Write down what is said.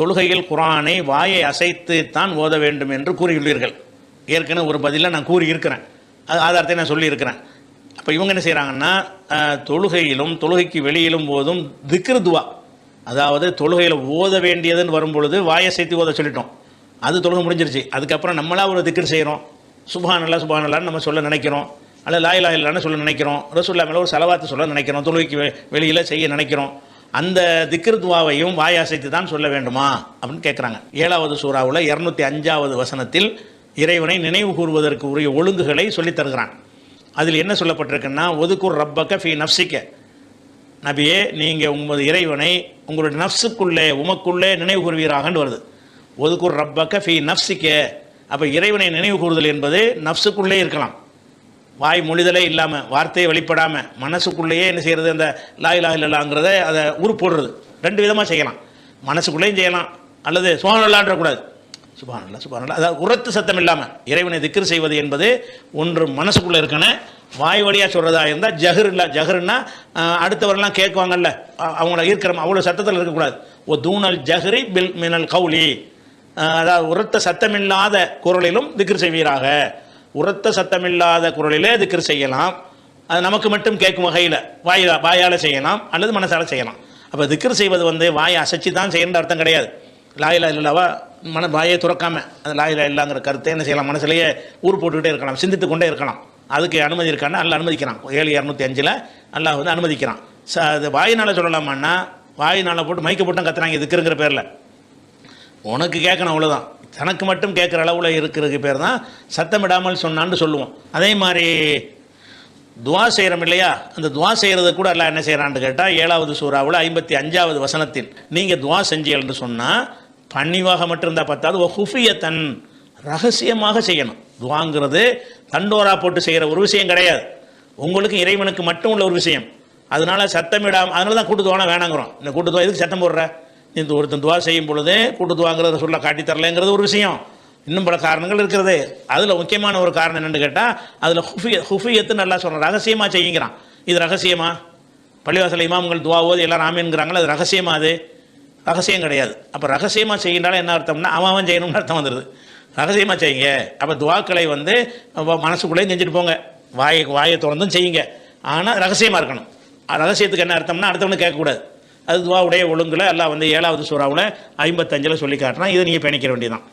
தொழுகையில் குரானை வாயை அசைத்து தான் ஓத வேண்டும் என்று கூறியுள்ளீர்கள். ஏற்கனவே ஒரு பதிலில் நான் கூறியிருக்கிறேன். அது ஆதாரத்தை நான் சொல்லியிருக்கிறேன். அப்போ இவங்க என்ன செய்கிறாங்கன்னா தொழுகையிலும் தொழுகைக்கு வெளியிலும் போதும் திக்ரு துவா. அதாவது தொழுகையில் ஓத வேண்டியதுன்னு வரும்பொழுது வாயை சேர்த்து ஓத சொல்லிட்டோம். அது தொழுகை முடிஞ்சிருச்சு. அதுக்கப்புறம் நம்மளாக ஒரு திக்ரு செய்கிறோம் சுபானல்லா சுபானல்லான்னு நம்ம சொல்ல நினைக்கிறோம். அல்ல லாயிலா இல்லான்னு சொல்ல நினைக்கிறோம். ரசூல்லா மேலே ஒரு செலவாத்து சொல்ல நினைக்கிறோம். தொழுகைக்கு வெளியில் செய்ய நினைக்கிறோம். அந்த திக்ருத்வாவையும் வாயாசைத்து தான் சொல்ல வேண்டுமா? அப்படின்னு கேட்குறாங்க ஏழாவது சூறாவில் இரநூத்தி அஞ்சாவது வசனத்தில் இறைவனை நினைவு கூறுவதற்கு உரிய ஒழுங்குகளை சொல்லித் தருகிறான். அதில் என்ன சொல்லப்பட்டிருக்குன்னா ஒதுக்குர் ரப்பக்க ஃபி நப்சிக்க நபியே நீங்கள் உங்கள் இறைவனை உங்களுடைய நஃப்ஸுக்குள்ளே உமக்குள்ளே நினைவு கூறுவீராகன்னு வருது. ஒதுக்குர் ரப்பக்க ஃபி நஃப்சிக்க. அப்போ இறைவனை நினைவு கூறுதல் என்பது நஃப்ஸுக்குள்ளே இருக்கலாம். வாய் மொழிதலே இல்லாமல் வார்த்தையை வெளிப்படாமல் மனசுக்குள்ளேயே என்ன செய்கிறது அந்த லாய் லாய் இல்லாங்கிறத அதை ஊர் போடுறது ரெண்டு விதமாக செய்யலாம். மனசுக்குள்ளேயும் செய்யலாம். அல்லது சுபானல்லான்ற கூடாது. சுபானல்லா சுபானல்லா அதாவது உரத்து சத்தம் இல்லாமல் இறைவனை திக்ரு செய்வது என்பது ஒன்று மனசுக்குள்ளே இருக்கணும். வாய் வழியாக சொல்கிறதா இருந்தால் ஜஹர் இல்லை ஜஹர்னா அடுத்தவரெல்லாம் கேட்குவாங்கல்ல அவங்கள ஈர்க்கிற அவ்வளோ சத்தத்தில் இருக்கக்கூடாது. ஓ தூணல் ஜஹரி பில் மினல் கவுலி அதாவது உரத்த சத்தமில்லாத குரலிலும் திக்ர் செய்வீராக. உரத்த சத்தமில்லாத குரலிலே திக்ர் செய்யலாம். அது நமக்கு மட்டும் கேட்கும் வகையில். வாய் வாயால் செய்யலாம் அல்லது மனசால் செய்யலாம். அப்போ திக்ர் செய்வது வந்து வாயை அசைச்சு தான் செய்யணுன்ற அர்த்தம் கிடையாது. லாயிலா இல்லவா மன வாயை துறக்காம அந்த லாயிலா இல்லாங்கிற கருத்தை என்ன செய்யலாம்? மனசுலேயே ஊர் போட்டுக்கிட்டே இருக்கலாம் சிந்தித்து கொண்டே இருக்கலாம். அதுக்கு அனுமதி இருக்கான்னு அல்ல அனுமதிக்கிறான். ஏழு இரநூத்தி அஞ்சில் அல்லாஹ் வந்து அனுமதிக்கிறான். ச அது வாயினால் சொல்லலாமான்னா வாயினால் போட்டு மைக்க போட்டும் கத்துறாங்க திக்ருங்கிற பேரில். உனக்கு கேட்கணும் அவ்வளோதான் தனக்கு மட்டும் கேட்குற அளவில் இருக்கிறதுக்கு பேர் தான் சத்தமிடாமல் சொன்னான்னு சொல்லுவோம். அதே மாதிரி துவா செய்கிறோம் இல்லையா? அந்த துவா செய்கிறது கூட எல்லாம் என்ன செய்கிறான்னு கேட்டால் ஏழாவது சூறாவில் ஐம்பத்தி அஞ்சாவது வசனத்தில் நீங்கள் துவா செஞ்சீங்கன்னு சொன்னால் பணிவாக மட்டும் இருந்தால் ஹுஃபிய ஹுஃபியத்தன் ரகசியமாக செய்யணும். துவாங்கிறது தண்டோரா போட்டு செய்கிற ஒரு விஷயம் கிடையாது. உங்களுக்கு இறைவனுக்கு மட்டும் உள்ள ஒரு விஷயம். அதனால சத்தமிடாமல் அதனால தான் கூட்டு துவானா வேணாங்கிறோம். இந்த கூட்டு துவா எதுக்கு சத்தம் போடுற? இந்த ஒருத்தன் துவா செய்யும் பொழுது கூட்டு துவாங்கிறத சொல்ல காட்டி தரலைங்கிறது ஒரு விஷயம். இன்னும் பல காரணங்கள் இருக்கிறது. அதில் முக்கியமான ஒரு காரணம் என்னென்னு கேட்டால் அதில் ஹுஃபிய ஹுஃபியத்து நல்லா சொல்கிறேன் ரகசியமாக செய்யுங்கிறான். இது ரகசியமா? பள்ளிவாசல் இமாம்கள் துவா ஓது எல்லாம் ஆமீன்கிறாங்களே அது ரகசியமா அது? ரகசியம் கிடையாது. அப்போ ரகசியமாக செய்கின்றாலும் என்ன அர்த்தம்னா அவன் அவன் செய்யணும்னு அர்த்தம் வந்துடுது ரகசியமாக செய்யுங்க. அப்போ துவாக்களை வந்து அப்ப மனசுக்குள்ளேயும் செஞ்சுட்டு போங்க. வாயை வாயை திறந்தும் செய்யுங்க. ஆனால் ரகசியமாக இருக்கணும். ரகசியத்துக்கு என்ன அர்த்தம்னா அடுத்தவனு கேட்கக்கூடாது. அது துவாவுடைய ஒழுங்கில் எல்லாம் வந்து ஏழாவது சூறாவில் ஐம்பத்தஞ்சில் சொல்லி காட்டுறான். இதை நீங்கள் பிணைக்க வேண்டியதான்